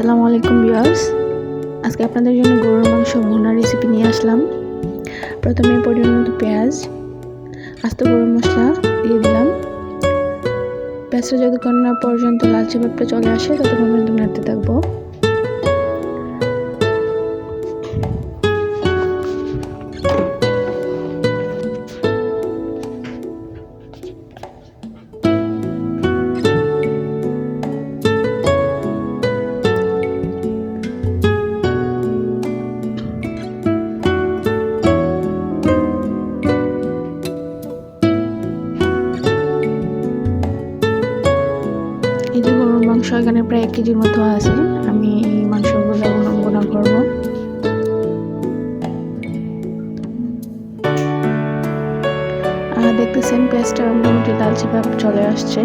আসসালামু আলাইকুম ভিউয়ার্স। আজকে আপনাদের জন্য গরুর মাংস ভুনা রেসিপি নিয়ে আসলাম। প্রথমে পরিমাণ মতো পেঁয়াজ, আস্ত গরম মশলা দিয়ে দিলাম। পেঁয়াজটা যতক্ষণ না পর্যন্ত লালচে ভাবটা চলে আসে, ততক্ষণ পর্যন্ত নাড়তে থাকব। মাংস এখানে প্রায় এক কেজির মতো আছে। আমি এই মাংসগুলো বোনা করব। দেখতেছেন পেঁয়াজটা মোটামুটি লালচে ভাব চলে আসছে।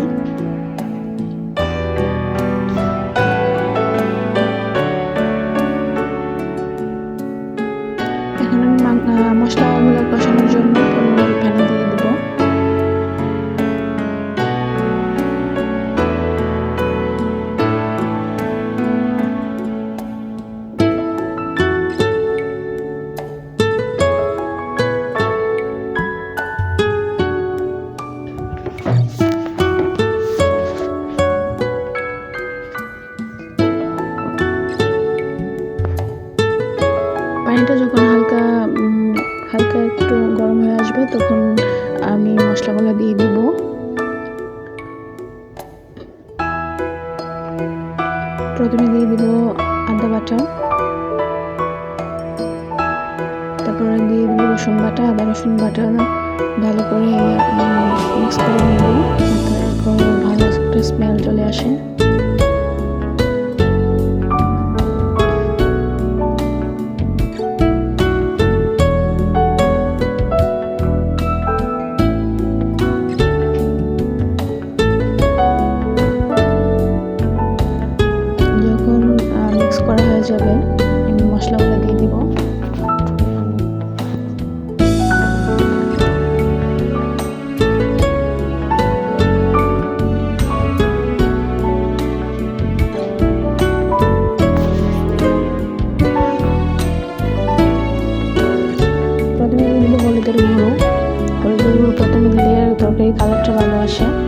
পানিটা যখন হালকা হালকা একটু গরম হয়ে আসবে, তখন আমি মশলাগুলো দিয়ে দিব। প্রথমে দিয়ে দিব আদা বাটা। তারপরে দিয়ে দিব রসুন বাটা, আদা রসুন বাটা ভালো করে মিক্স করে নেব ভালো একটা স্মেল চলে আসে। যাবে, আমি মশলাগুলো দিয়ে দিব। প্রথমে দিব হলুদের গুঁড়ো। হলুদের গুঁড়ো প্রথমে দিলে তরকারি কালারটা ভালো আসে।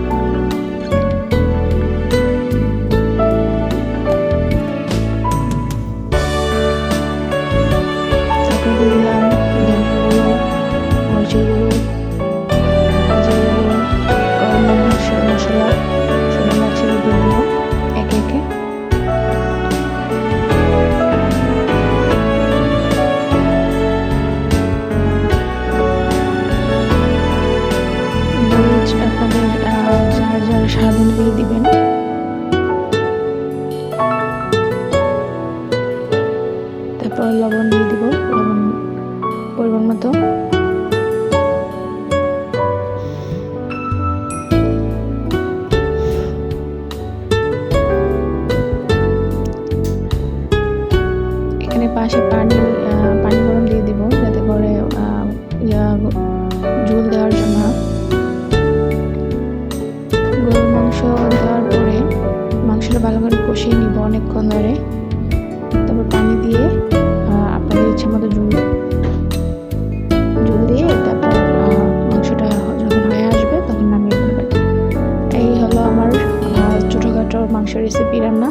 যার স্বাদ অনুযায়ী দিবেন। তারপর লবণ দিয়ে দিব, লবণ পরিমাণ মতো। এখানে পাশে পানি পানি গরম দিয়ে দিব, যাতে করে ঝোল দেওয়ার জন্য। অনেকক্ষণ ধরে। তারপর পানি দিয়ে আপনাদের ইচ্ছা মতো জল জল দিয়ে তারপর মাংসটা যখন হয়ে আসবে তখন নামিয়ে ফেলবেন। এই হলো আমার ছোটোখাটো মাংস রেসিপি রান্না।